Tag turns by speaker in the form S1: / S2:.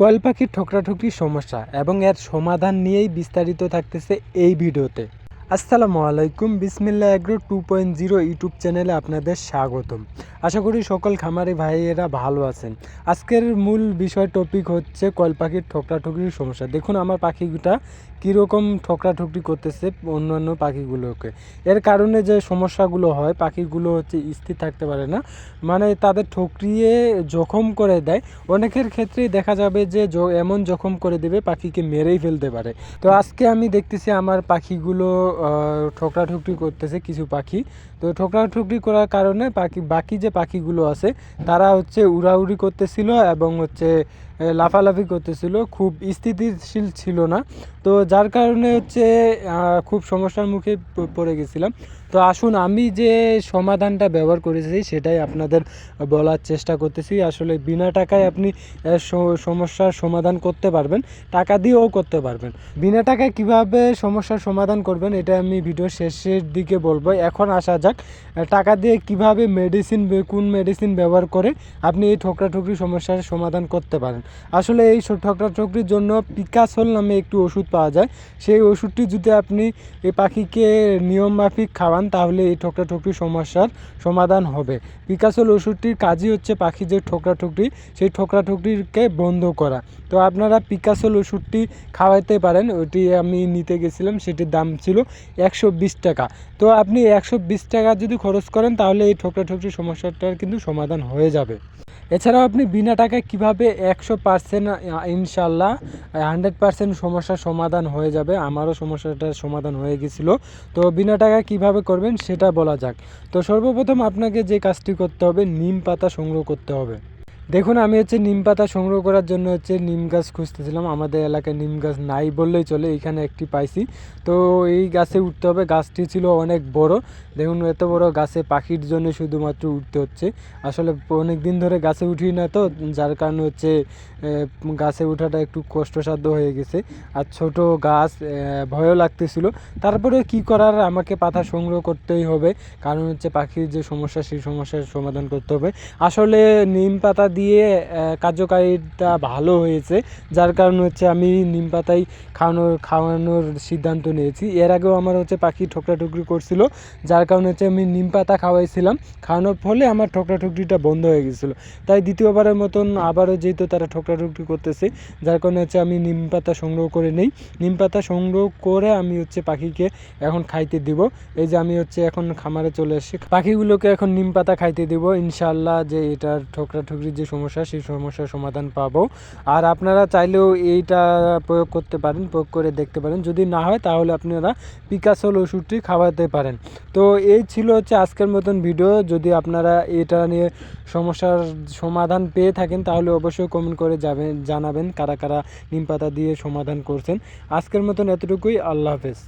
S1: Coil পাখির ঠোকরাঠুকরি সমস্যা এবং এর সমাধান নিয়েই বিস্তারিত থাকতেছে এই ভিডিওতে। আসসালামু আলাইকুম Bismillah agro two point zero YouTube চ্যানেলে আপনাদের স্বাগতম। আশা করি সকল খামারি ভাইয়েরা ভালো আছেন। আজকের মূল বিষয় টপিক হচ্ছে কয়েল পাখির ঠোকরাঠুকরির সমস্যা। দেখুন, আমার পাখিটা কীরকম ঠোকরাঠুকরি করতেছে অন্যান্য পাখিগুলোকে। এর কারণে যে সমস্যাগুলো হয়, পাখিগুলো হচ্ছে স্থির থাকতে পারে না। মানে তাদের ঠকরিয়ে জখম করে দেয়। অনেকের ক্ষেত্রেই দেখা যাবে যে এমন জখম করে দেবে, পাখিকে মেরেই ফেলতে পারে। তো আজকে আমি দেখতেছি আমার পাখিগুলো ঠোকরাঠুকরি করতেছে কিছু পাখি। তো ঠোকরাঠুকরি করার কারণে পাখি, বাকি যে পাখিগুলো আছে তারা হচ্ছে উড়াউড়ি করতেছিল এবং হচ্ছে লাফালাফি করতেছিল, খুব স্থিতিশীল ছিল না। তো যার কারণে হচ্ছে খুব সমস্যার মুখে পড়ে গেছিলাম। তো আসুন, আমি যে সমাধানটা ব্যবহার করেছি, সেটাই আপনাদের বলার চেষ্টা করতেছি। আসলে বিনা টাকায় আপনি সমস্যার সমাধান করতে পারবেন, টাকা দিয়েও করতে পারবেন। বিনা টাকায় কীভাবে সমস্যার সমাধান করবেন, এটা আমি ভিডিও শেষের দিকে বলব। এখন আসা যাক টাকা দিয়ে কীভাবে মেডিসিন কোন মেডিসিন ব্যবহার করে আপনি এই ঠোকরা ঠোকরাঠুকরি সমস্যার সমাধান করতে পারেন। আসলে এই স- ঠোকরাঠুকরির জন্য পিকাসল নামে একটি ওষুধ পাওয়া যায়। সেই ওষুধটি যদি আপনি এই পাখিকে নিয়ম মাফিক খাওয়ান, তাহলে এই ঠোকরাঠুকরি সমস্যার সমাধান হবে। পিকাসল ওষুধটির কাজই হচ্ছে পাখি যে ঠোকরাঠুকরি সেই ঠোকরাঠুকরিকে বন্ধ করা। তো আপনারা পিকাসল ওষুধটি খাওয়াতে পারেন, ওটি আমি নিতে গেছিলাম, সেটির দাম ছিল একশো বিশ টাকা। তো আপনি একশো বিশ টাকা যদি খরচ করেন, তাহলে এই ঠোকরাঠুকরি সমস্যাটার কিন্তু সমাধান হয়ে যাবে। এছাড়াও আপনি বিনা টাকায় কীভাবে একশো পার্সেন্ট ইনশাল্লাহ হান্ড্রেড পার্সেন্ট সমস্যার সমাধান হয়ে যাবে, আমারও সমস্যাটার সমাধান হয়ে গেছিল। তো বিনা টাকায় কীভাবে করবেন সেটা বলা যাক। তো সর্বপ্রথম আপনাকে যে কাজটি করতে হবে, নিম পাতা সংগ্রহ করতে হবে। দেখুন, আমি হচ্ছে নিম পাতা সংগ্রহ করার জন্য হচ্ছে নিম গাছ খুঁজতেছিলাম। আমাদের এলাকায় নিম গাছ নাই বললেই চলে, এখানে একটি পাইছি। তো এই গাছে উঠতে হবে, গাছটি ছিল অনেক বড়। দেখুন, এত বড় গাছে পাখির জন্য শুধুমাত্র উঠতে হচ্ছে। আসলে অনেক দিন ধরে গাছে উঠি না তো, যার কারণে হচ্ছে গাছে ওঠাটা একটু কষ্টসাধ্য হয়ে গেছে। আর ছোট গাছ ভয়ও লাগতেছিল। তারপরে কি করার, আমাকে পাতা সংগ্রহ করতেই হবে। কারণ হচ্ছে পাখির যে সমস্যা, সেই সমস্যার সমাধান করতে হবে। আসলে নিম পাতা দিয়ে কার্যকারিতা ভালো হয়েছে। যার কারণে হচ্ছে আমি নিম পাতাই খাওয়ানোর খাওয়ানোর সিদ্ধান্ত নিয়েছি। এর আগেও আমার হচ্ছে পাখি ঠোকরাঠুকরি করছিল, যার কারণে হচ্ছে আমি নিম পাতা খাওয়াইছিলাম। খাওয়ানোর ফলে আমার ঠোকরাঠুকরিটা বন্ধ হয়ে গেছিল। তাই দ্বিতীয়বারের মতন আবারও যেহেতু তারা ঠোকরাঠুকরি করতেছে, যার কারণে হচ্ছে আমি নিম পাতা সংগ্রহ করে নেই। নিম পাতা সংগ্রহ করে আমি হচ্ছে পাখিকে এখন খাইতে দিব। এই যে আমি হচ্ছে এখন খামারে চলে এসেছি পাখিগুলোকে এখন নিম পাতা খাইতে দিব। ইনশাল্লাহ যে এটার ঠোকরাঠুকরির যে সমস্যা, সেই সমস্যার সমাধান পাবো। আর আপনারা চাইলেও এইটা প্রয়োগ করতে পারেন, প্রয়োগ করে দেখতে পারেন। যদি না হয়, তাহলে আপনারা পিকাসল ওষুধটি খাওয়াতে পারেন। তো এই ছিল হচ্ছে আজকের মতন ভিডিও। যদি আপনারা এটা নিয়ে সমস্যার সমাধান পেয়ে থাকেন, তাহলে অবশ্যই কমেন্ট করে যাবেন, জানাবেন কারা কারা নিম পাতা দিয়ে সমাধান করছেন। আজকের মতন এতটুকুই। আল্লাহ হাফেজ।